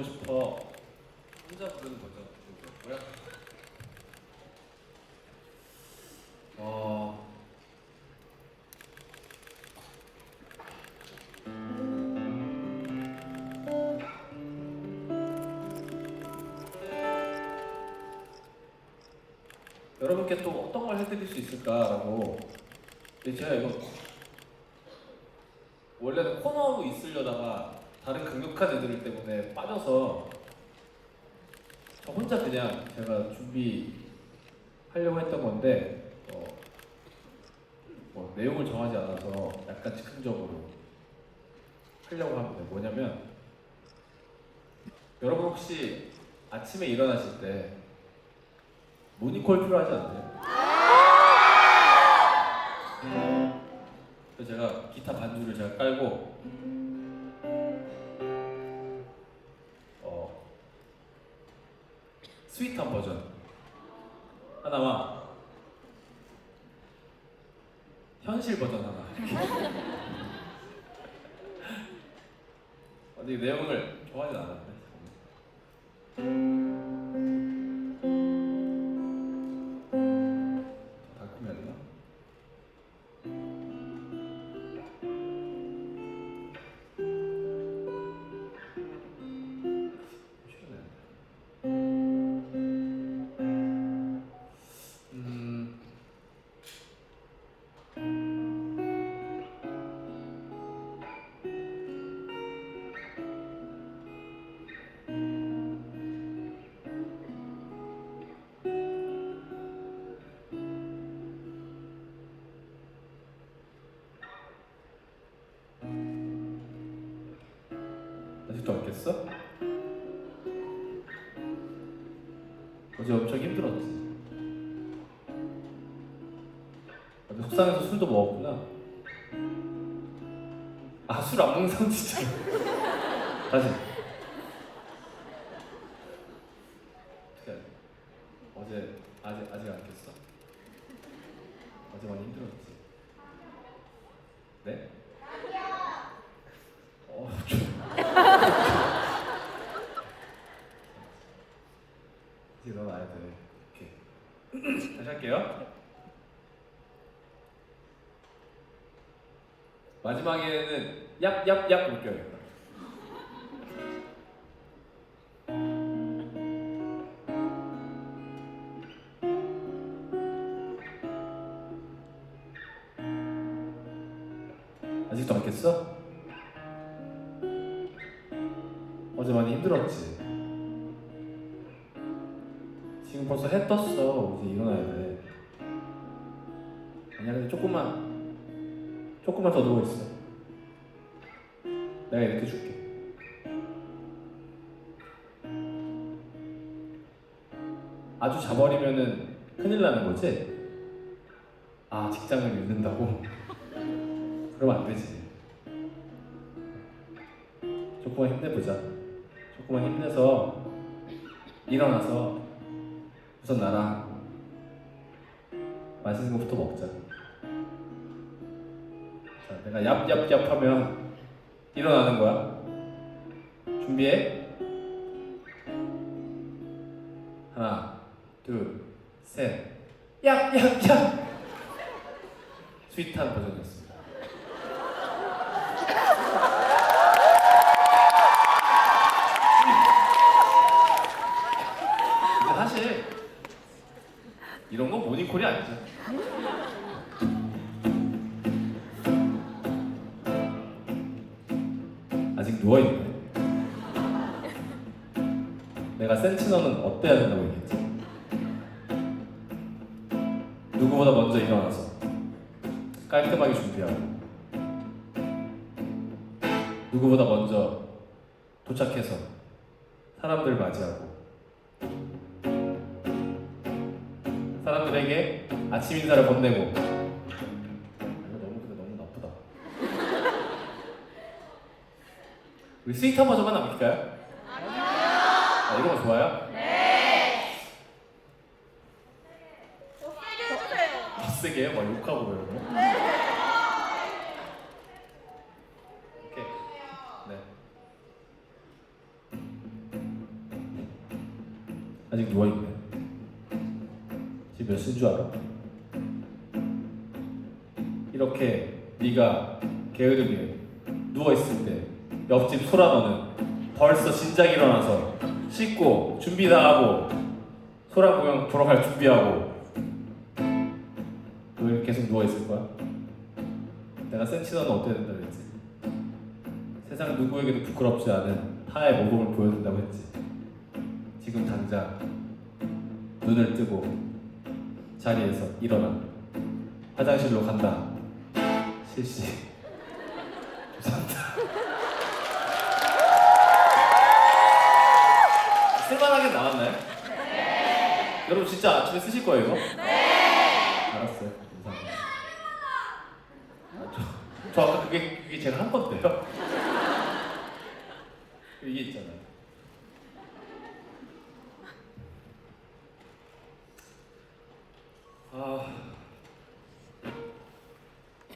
하고 싶어. 혼자 부르는 거죠. 뭐야? 어. 여러분께 또 어떤 걸 해드릴 수 있을까라고 근데 제가 이거 원래는 코너로 있으려다가 다른 강력한 애들 때문에 빠져서 저 혼자 그냥 제가 준비하려고 했던 건데 어, 뭐 내용을 정하지 않아서 약간 즉흥적으로 하려고 합니다. 뭐냐면 여러분 혹시 아침에 일어나실 때 모닝콜 필요하지 않나요? 그래서 제가 기타 반주를 제가 깔고 스윗한 버전. 하나와. 현실 버전 하나. 근데 이 내용을 좋아하진 않았는데 아직도 안 깼어? 어제 엄청 힘들었지. 어제 속상해서 술도 먹었구나. 아, 술 안 먹는 사람 진짜. 다시. 어떻게? 어제 아직 아직 안 깼어? 어제 많이 힘들었지. 네? 어, 좀. 이제 일어나야 돼. 오케이. 다시 할게요. 마지막에는 얍얍얍 웃겨요. 아직도 안 깼어? 어제 많이 힘들었지. 지금 벌써 해 떴어. 이제 일어나야 돼. 아니야, 근데 조금만, 조금만 더 누워 있어. 내가 이렇게 줄게. 아주 자버리면은 큰일 나는 거지? 아, 직장을 잃는다고? 그러면 안 되지. 조금만 힘내보자. 조금만 힘내서 일어나서 우선 나랑 맛있는 것부터 먹자. 자, 내가 얍얍얍 하면 일어나는 거야. 준비해. 하나, 둘, 셋. 얍얍얍. 스윗한 버전이었습니다. 사실 이런 건 모닝콜이 아니죠. 아직 누워 있네. 내가 센치너는 어때야 된다고 얘기했지? 누구보다 먼저 일어나서 깔끔하게 준비하고 누구보다 먼저 도착해서 사람들 맞이하고 사람들에게 아침 인사를 건네고 이거 너무 근데 너무 나쁘다 우리 스윗한 버전만 남길까요? 아, 이런 거 좋아요? 세게 해주세요. 더 세게 해요? 막 욕하고 그러는 거? 오케이 네 아직 누워있네. 지금 몇 시인 줄 알아? 이렇게 네가 게으르게 누워있을 때 옆집 소라 너는 벌써 진작 일어나서 씻고 준비 다 하고 소라 공연 보러 갈 준비하고 왜 계속 누워있을 거야? 내가 센치 너는 어때야 된다고 했지? 세상 누구에게도 부끄럽지 않은 타의 모범을 보여준다고 했지 지금 당장 눈을 뜨고 자리에서 일어나. 화장실로 간다. 실시. 죄송합니다. 쓸만하게 나왔나요? 네. 여러분 진짜 아침에 쓰실 거예요 이거? 네. 알았어요. 감사합니다. 아, 저, 저 아까 그게, 그게 제가 한 건데요. 이게 있잖아요